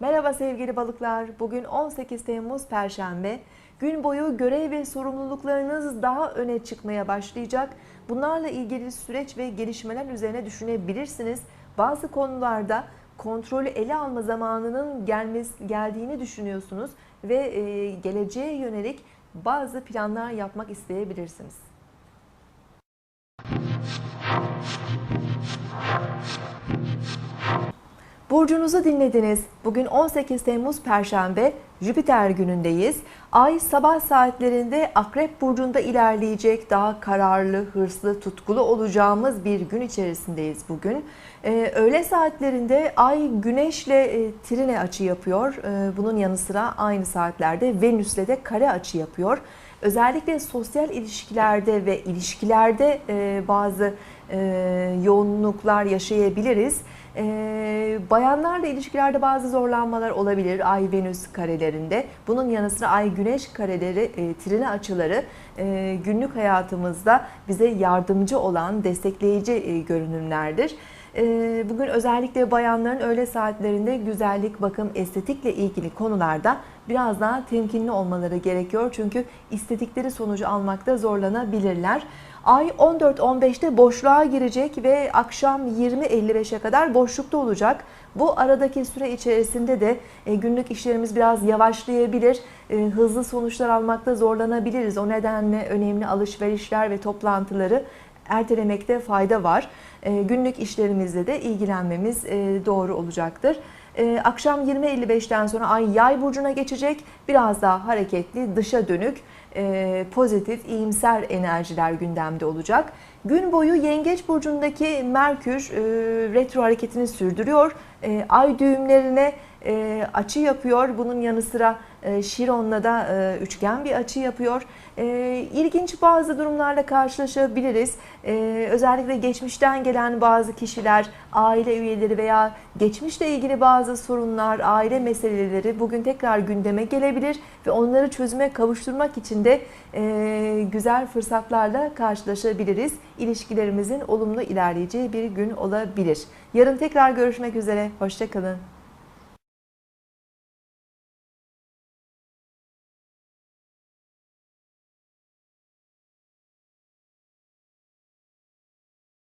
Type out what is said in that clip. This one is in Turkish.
Merhaba sevgili balıklar. Bugün 18 Temmuz Perşembe. Gün boyu görev ve sorumluluklarınız daha öne çıkmaya başlayacak. Bunlarla ilgili süreç ve gelişmeler üzerine düşünebilirsiniz. Bazı konularda kontrolü ele alma zamanının gelmesi, geldiğini düşünüyorsunuz ve e, geleceğe yönelik bazı planlar yapmak isteyebilirsiniz. Burcunuzu dinlediniz. Bugün 18 Temmuz Perşembe, Jüpiter günündeyiz. Ay sabah saatlerinde Akrep Burcu'nda ilerleyecek. Daha kararlı, hırslı, tutkulu olacağımız bir gün içerisindeyiz bugün. Ee, öğle saatlerinde Ay Güneş'le e, trine açı yapıyor. Ee, bunun yanı sıra aynı saatlerde Venüs'le de kare açı yapıyor. Özellikle sosyal ilişkilerde ve ilişkilerde e, bazı e, yoğunluklar yaşayabiliriz. Ee, bayanlarla ilişkilerde bazı zorlanmalar olabilir Ay Venüs karelerinde. Bunun yanı sıra Ay Güneş kareleri, e, trine açıları e, günlük hayatımızda bize yardımcı olan, destekleyici e, görünümlerdir. E, bugün özellikle bayanların öğle saatlerinde güzellik, bakım, estetikle ilgili konularda biraz daha temkinli olmaları gerekiyor. Çünkü istedikleri sonucu almakta zorlanabilirler. Ay 14-15'te boşluğa girecek ve akşam 20.55'e kadar boşlukta olacak. Bu aradaki süre içerisinde de e, günlük işlerimiz biraz yavaşlayabilir, e, hızlı sonuçlar almakta zorlanabiliriz. O nedenle önemli alışverişler ve toplantıları ertelemekte fayda var. E, günlük işlerimizle de ilgilenmemiz e, doğru olacaktır. E, akşam 20.55'ten sonra ay yay burcuna geçecek. Biraz daha hareketli, dışa dönük, e, pozitif, iyimser enerjiler gündemde olacak. Gün boyu Yengeç burcundaki Merkür e, retro hareketini sürdürüyor. E, ay düğümlerine e, açı yapıyor. Bunun yanı sıra e, Şiron'la da e, üçgen bir açı yapıyor. E, ilginç bazı durumlarla karşılaşabiliriz. E, özellikle geçmişten gelen bazı kişiler, aile üyeleri veya geçmişle ilgili bazı sorunlar, aile meseleleri bugün tekrar gündeme gelebilir ve onları çözüme kavuşturmak için de e, güzel fırsatlarla karşılaşabiliriz. İlişkilerimizin olumlu ilerleyeceği bir gün olabilir. Yarın tekrar görüşmek üzere. Hoşçakalın.